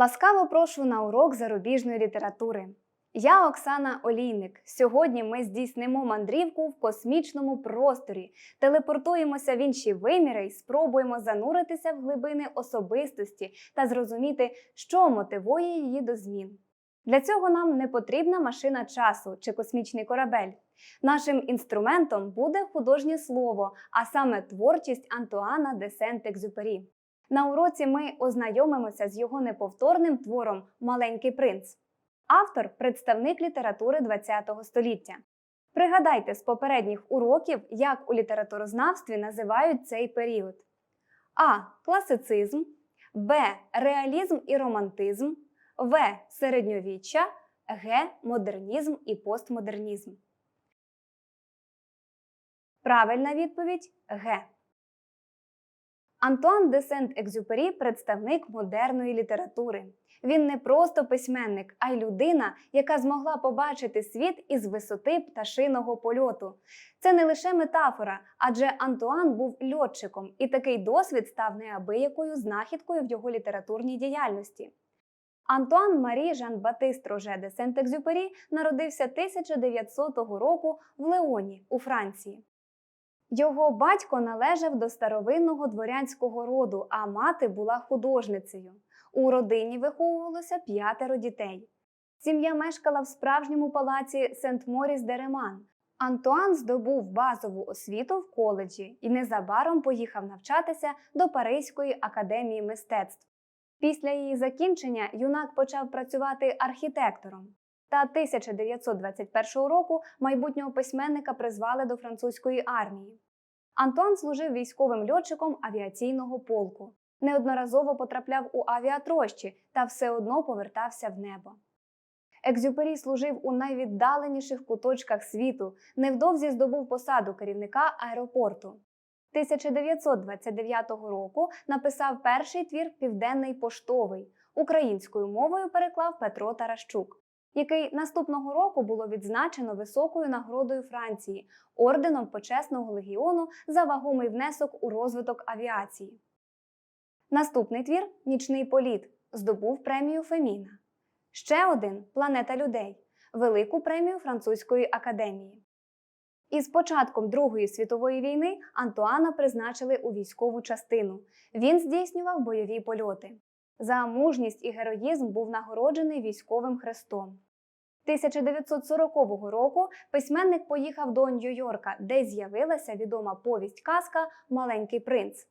Ласкаво прошу на урок зарубіжної літератури. Я Оксана Олійник. Сьогодні ми здійснимо мандрівку в космічному просторі, телепортуємося в інші виміри і спробуємо зануритися в глибини особистості та зрозуміти, що мотивує її до змін. Для цього нам не потрібна машина часу чи космічний корабель. Нашим інструментом буде художнє слово, а саме творчість Антуана де Сент-Екзюпері. На уроці ми ознайомимося з його неповторним твором Маленький принц. Автор представник літератури ХХ століття. Пригадайте з попередніх уроків, як у літературознавстві називають цей період: А. Класицизм, Б. Реалізм і романтизм, В. Середньовіччя, Г. Модернізм і постмодернізм. Правильна відповідь Г. Антуан де Сент-Екзюпері представник модерної літератури. Він не просто письменник, а й людина, яка змогла побачити світ із висоти пташиного польоту. Це не лише метафора, адже Антуан був льотчиком, і такий досвід став неабиякою знахідкою в його літературній діяльності. Антуан Марі Жан Батист Роже де Сент-Екзюпері народився 1900 року в Леоні у Франції. Його батько належав до старовинного дворянського роду, а мати була художницею. У родині виховувалося п'ятеро дітей. Сім'я мешкала в справжньому палаці Сент Моріс де Реман. Антуан здобув базову освіту в коледжі і незабаром поїхав навчатися до Паризької академії мистецтв. Після її закінчення юнак почав працювати архітектором. Та 1921 року майбутнього письменника призвали до французької армії. Антуан служив військовим льотчиком авіаційного полку, неодноразово потрапляв у авіатрощі та все одно повертався в небо. Екзюпері служив у найвіддаленіших куточках світу, невдовзі здобув посаду керівника аеропорту. 1929 року написав перший твір Південний поштовий. Українською мовою переклав Петро Таращук який наступного року було відзначено високою нагородою Франції орденом почесного легіону за вагомий внесок у розвиток авіації. Наступний твір Нічний політ здобув премію Феміна. Ще один Планета людей, велику премію Французької академії. Із початком Другої світової війни Антуана призначили у військову частину. Він здійснював бойові польоти. За мужність і героїзм був нагороджений військовим хрестом. 1940 року письменник поїхав до Нью-Йорка, де з'явилася відома повість казка Маленький принц.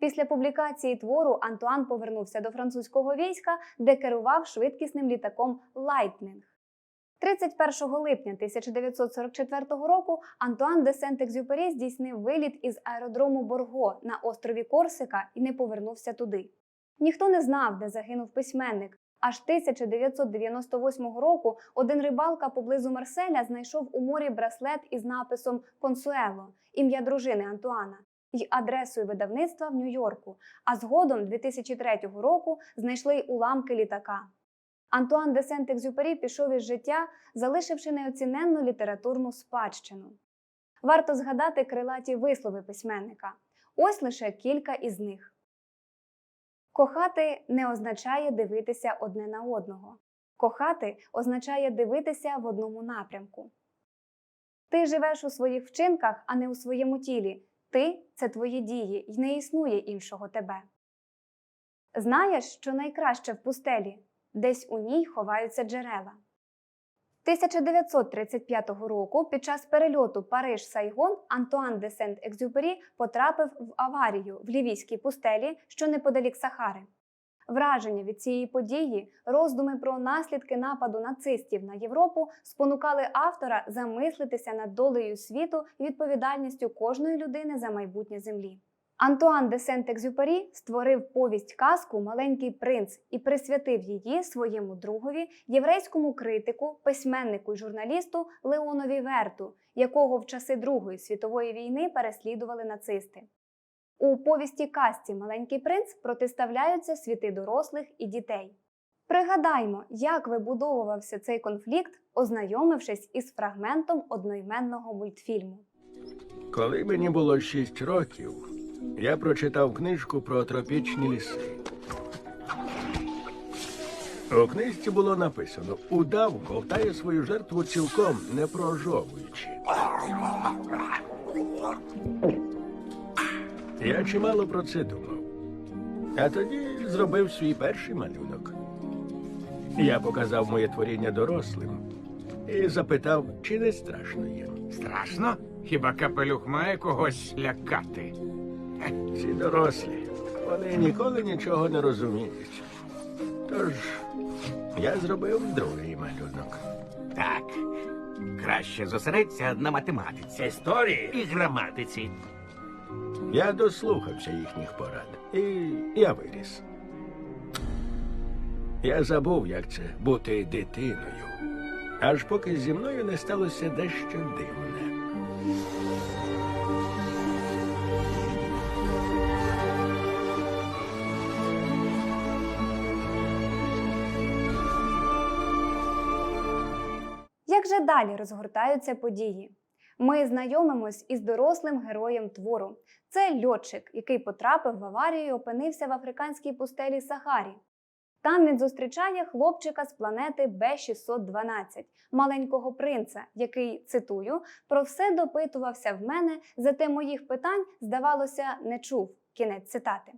Після публікації твору Антуан повернувся до французького війська, де керував швидкісним літаком Лайтнинг. 31 липня 1944 року Антуан де Сент-Екзюпері здійснив виліт із аеродрому Борго на острові Корсика і не повернувся туди. Ніхто не знав, де загинув письменник. Аж 1998 року один рибалка поблизу Марселя знайшов у морі браслет із написом Консуело, ім'я дружини Антуана, і адресою видавництва в Нью-Йорку. А згодом 2003 року знайшли й уламки літака. Антуан де Сент-Екзюпері пішов із життя, залишивши неоціненну літературну спадщину. Варто згадати крилаті вислови письменника. Ось лише кілька із них. Кохати не означає дивитися одне на одного. Кохати означає дивитися в одному напрямку. Ти живеш у своїх вчинках, а не у своєму тілі. Ти це твої дії, і не існує іншого тебе. Знаєш, що найкраще в пустелі, десь у ній ховаються джерела. 1935 року під час перельоту Париж-Сайгон Антуан де Сент-Екзюпері потрапив в аварію в лівійській пустелі, що неподалік Сахари. Враження від цієї події, роздуми про наслідки нападу нацистів на Європу спонукали автора замислитися над долею світу і відповідальністю кожної людини за майбутнє землі. Антуан де Сент-Екзюпері створив повість казку Маленький принц і присвятив її своєму другові, єврейському критику, письменнику й журналісту Леонові Верту, якого в часи Другої світової війни переслідували нацисти. У повісті казці Маленький принц протиставляються світи дорослих і дітей. Пригадаймо, як вибудовувався цей конфлікт, ознайомившись із фрагментом одноіменного мультфільму. Коли мені було шість років, я прочитав книжку про тропічні ліси. У книжці було написано: удав ковтає свою жертву цілком не прожовуючи. Я чимало про це думав. А тоді зробив свій перший малюнок. Я показав моє творіння дорослим і запитав, чи не страшно їм. Страшно? Хіба капелюх має когось лякати? Ці дорослі, вони ніколи нічого не розуміють. Тож я зробив другий малюнок. Так. Краще зосередься на математиці. Історії І граматиці. Я дослухався їхніх порад, і я виріс. Я забув, як це бути дитиною, аж поки зі мною не сталося дещо дивне. Як же далі розгортаються події? Ми знайомимось із дорослим героєм твору. Це льотчик, який потрапив в аварію і опинився в африканській пустелі Сахарі. Там він зустрічає хлопчика з планети Б612, маленького принца, який, цитую, про все допитувався в мене, зате моїх питань, здавалося, не чув. Кінець цитати.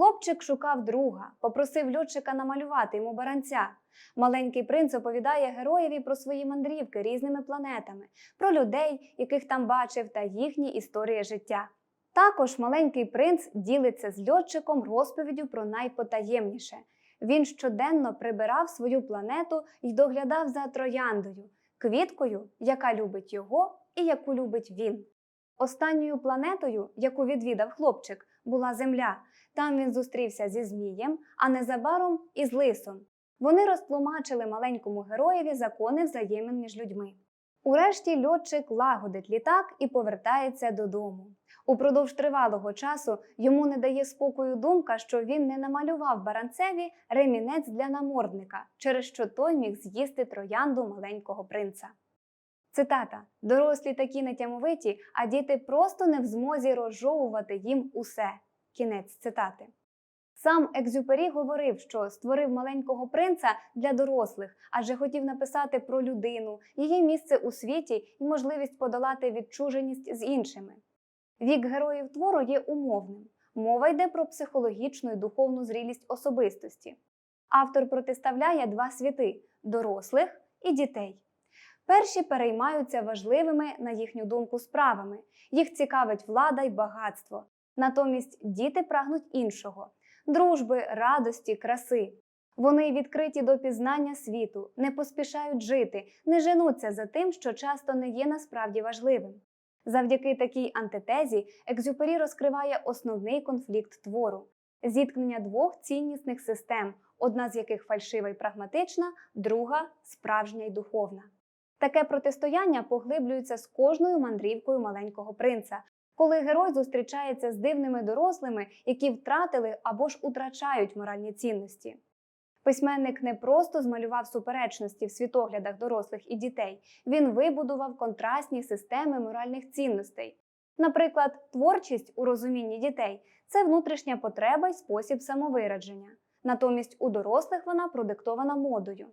Хлопчик шукав друга, попросив льотчика намалювати йому баранця. Маленький принц оповідає героєві про свої мандрівки різними планетами, про людей, яких там бачив, та їхні історії життя. Також маленький принц ділиться з льотчиком розповіддю про найпотаємніше. Він щоденно прибирав свою планету і доглядав за трояндою, квіткою, яка любить його і яку любить він. Останньою планетою, яку відвідав хлопчик, була Земля. Там він зустрівся зі Змієм, а незабаром із лисом. Вони розтлумачили маленькому героєві закони взаємин між людьми. Урешті льотчик лагодить літак і повертається додому. Упродовж тривалого часу йому не дає спокою думка, що він не намалював баранцеві ремінець для намордника, через що той міг з'їсти троянду маленького принца. Цитата: дорослі такі нетямовиті, а діти просто не в змозі розжовувати їм усе. Кінець цитати. Сам Екзюпері говорив, що створив маленького принца для дорослих, адже хотів написати про людину, її місце у світі і можливість подолати відчуженість з іншими. Вік героїв твору є умовним. Мова йде про психологічну і духовну зрілість особистості. Автор протиставляє два світи дорослих і дітей. Перші переймаються важливими, на їхню думку, справами. Їх цікавить влада й багатство. Натомість діти прагнуть іншого дружби, радості, краси. Вони відкриті до пізнання світу, не поспішають жити, не женуться за тим, що часто не є насправді важливим. Завдяки такій антитезі Екзюпері розкриває основний конфлікт твору зіткнення двох ціннісних систем, одна з яких фальшива і прагматична, друга справжня й духовна. Таке протистояння поглиблюється з кожною мандрівкою маленького принца, коли герой зустрічається з дивними дорослими, які втратили або ж утрачають моральні цінності. Письменник не просто змалював суперечності в світоглядах дорослих і дітей, він вибудував контрастні системи моральних цінностей. Наприклад, творчість у розумінні дітей це внутрішня потреба й спосіб самовираження. Натомість у дорослих вона продиктована модою.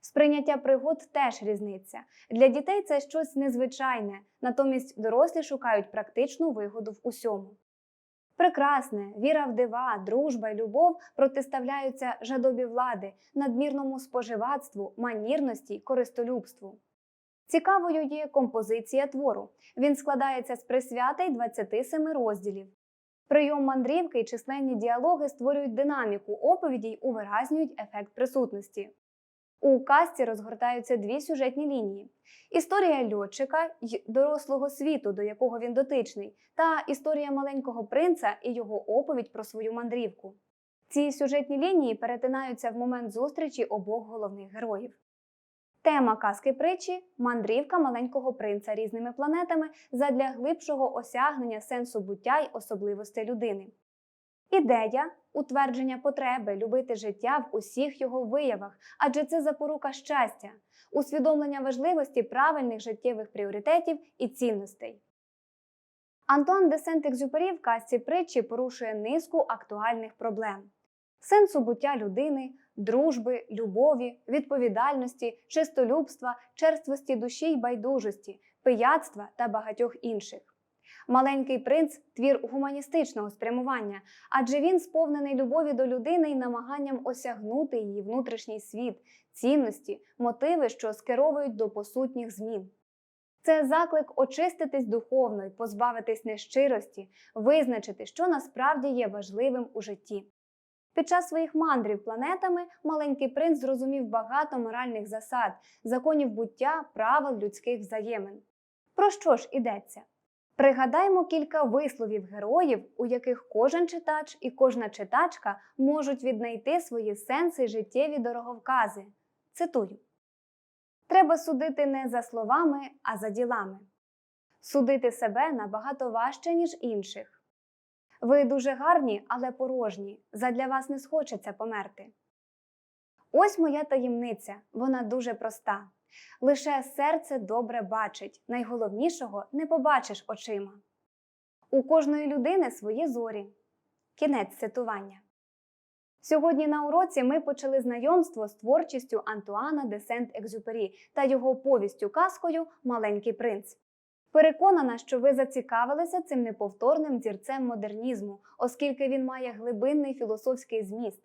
Сприйняття пригод теж різниця. Для дітей це щось незвичайне, натомість дорослі шукають практичну вигоду в усьому. Прекрасне, віра в дива, дружба й любов протиставляються жадобі влади, надмірному споживацтву, манірності й користолюбству. Цікавою є композиція твору. Він складається з присвята й 27 розділів. Прийом мандрівки й численні діалоги створюють динаміку оповіді й увиразнюють ефект присутності. У казці розгортаються дві сюжетні лінії: історія льотчика й дорослого світу, до якого він дотичний, та історія маленького принца і його оповідь про свою мандрівку. Ці сюжетні лінії перетинаються в момент зустрічі обох головних героїв. Тема казки притчі мандрівка маленького принца різними планетами задля глибшого осягнення сенсу буття й особливостей людини. Ідея утвердження потреби любити життя в усіх його виявах, адже це запорука щастя, усвідомлення важливості правильних життєвих пріоритетів і цінностей. Антуан де Сент-Екзюпері в казці притчі порушує низку актуальних проблем: сенсу буття людини, дружби, любові, відповідальності, чистолюбства, черствості душі й байдужості, пияцтва та багатьох інших. Маленький принц твір гуманістичного спрямування, адже він сповнений любові до людини і намаганням осягнути її внутрішній світ, цінності, мотиви, що скеровують до посутніх змін. Це заклик очиститись духовно і позбавитись нещирості, визначити, що насправді є важливим у житті. Під час своїх мандрів планетами маленький принц зрозумів багато моральних засад, законів буття, правил людських взаємин. Про що ж ідеться? Пригадаймо кілька висловів героїв, у яких кожен читач і кожна читачка можуть віднайти свої сенси й життєві дороговкази. Цитую: Треба судити не за словами, а за ділами. Судити себе набагато важче, ніж інших. Ви дуже гарні, але порожні. Задля вас не схочеться померти. Ось моя таємниця, вона дуже проста. Лише серце добре бачить, найголовнішого не побачиш очима. У кожної людини свої зорі. Кінець цитування. Сьогодні на уроці ми почали знайомство з творчістю Антуана де Сент-Екзюпері та його повістю казкою Маленький принц. Переконана, що ви зацікавилися цим неповторним зірцем модернізму, оскільки він має глибинний філософський зміст.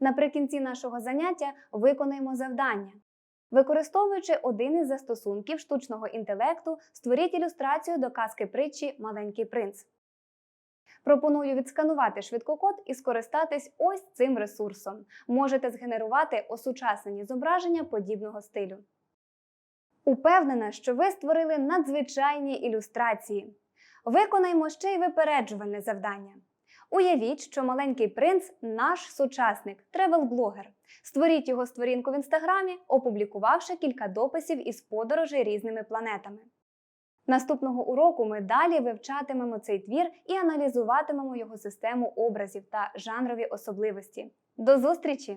Наприкінці нашого заняття виконаємо завдання. Використовуючи один із застосунків штучного інтелекту, створіть ілюстрацію до казки притчі Маленький принц. Пропоную відсканувати швидкокод і скористатись ось цим ресурсом. Можете згенерувати осучаснені зображення подібного стилю. Упевнена, що ви створили надзвичайні ілюстрації. Виконаймо ще й випереджувальне завдання. Уявіть, що маленький принц наш сучасник, тревел-блогер. Створіть його сторінку в інстаграмі, опублікувавши кілька дописів із подорожей різними планетами. Наступного уроку ми далі вивчатимемо цей твір і аналізуватимемо його систему образів та жанрові особливості. До зустрічі!